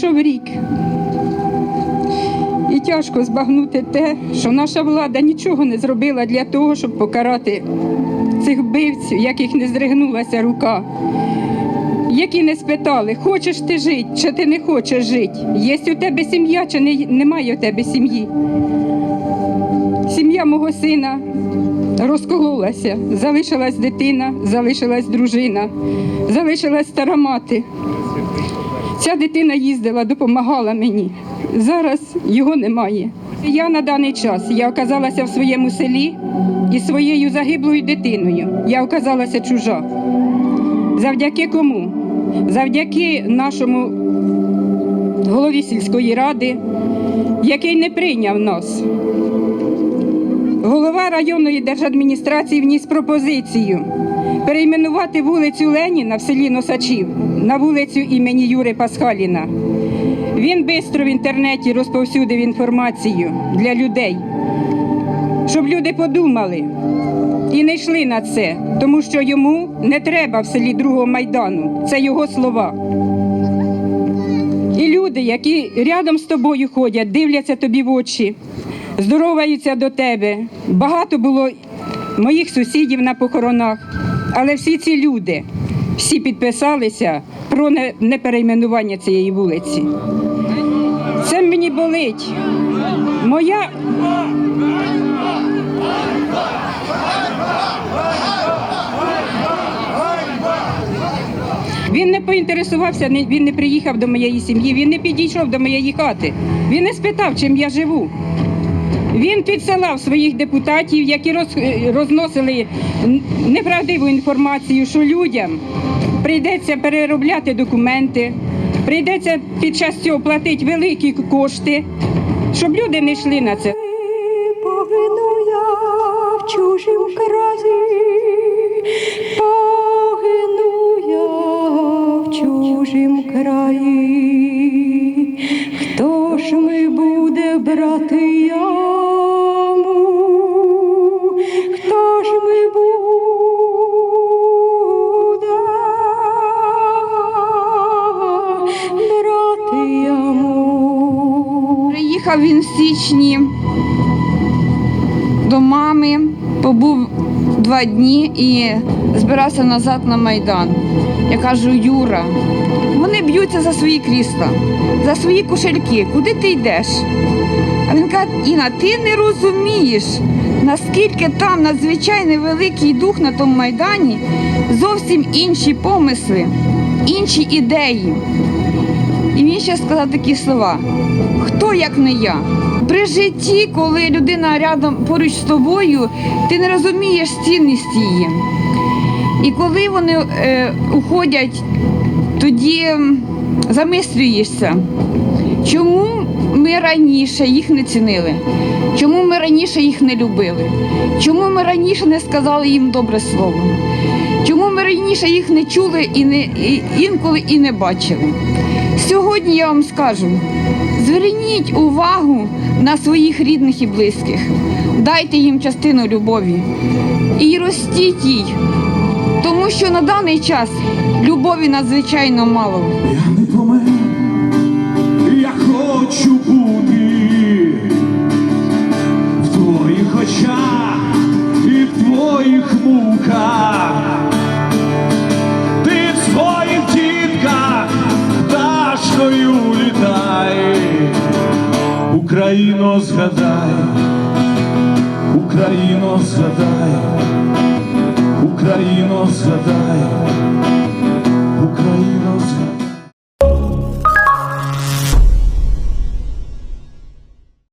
Пройшов рік. І тяжко збагнути те, що наша влада нічого не зробила для того, щоб покарати цих вбивців, яких не здригнулася рука, які не спитали, хочеш ти жити, чи ти не хочеш жити, є у тебе сім'я, чи не, немає у тебе сім'ї. Сім'я мого сина розкололася, залишилась дитина, залишилась дружина, залишилась стара мати. Ця дитина їздила, допомагала мені. Зараз його немає. Я на даний час я оказалася в своєму селі із своєю загиблою дитиною. Я оказалася чужа. Завдяки кому? Завдяки нашому голові сільської ради, який не прийняв нас. Голова районної держадміністрації вніс пропозицію перейменувати вулицю Леніна в селі Носачів на вулицю імені Юри Пасхаліна. Він швидко в інтернеті розповсюдив інформацію для людей, щоб люди подумали і не йшли на це, тому що йому не треба в селі другого майдану. Це його слова. І люди, які рядом з тобою ходять, дивляться тобі в очі, здороваються до тебе. Багато було моїх сусідів на похоронах, але всі ці люди всі підписалися про не- неперейменування цієї вулиці. Це мені болить. Моя Він не поінтересувався, він не приїхав до моєї сім'ї, він не підійшов до моєї хати. Він не спитав, чим я живу. Він підсилав своїх депутатів, які роз- розносили неправдиву інформацію, що людям прийдеться переробляти документи, прийдеться під час цього платити великі кошти, щоб люди не йшли на це. Погину я в чужім краї, Приїхав він в січні до мами, побув два дні і збирався назад на Майдан. Я кажу, Юра, вони б'ються за свої крісла, за свої кошельки. Куди ти йдеш? А він каже, Іна, ти не розумієш, наскільки там надзвичайно великий дух на тому майдані, зовсім інші помисли, інші ідеї. І він ще сказав такі слова: хто як не я? При житті, коли людина рядом поруч з тобою, ти не розумієш цінність її. І коли вони е, уходять, тоді замислюєшся, чому ми раніше їх не цінили, чому ми раніше їх не любили, чому ми раніше не сказали їм добре слово, чому ми раніше їх не чули і не, і, інколи і не бачили. Сьогодні я вам скажу: зверніть увагу на своїх рідних і близьких, дайте їм частину любові і ростіть їй, тому що на даний час любові надзвичайно мало. Я не помер, я хочу бути в твоїх очах і в твоїх муках. Україно, згадай, Україно, згадай, Україно, згадай.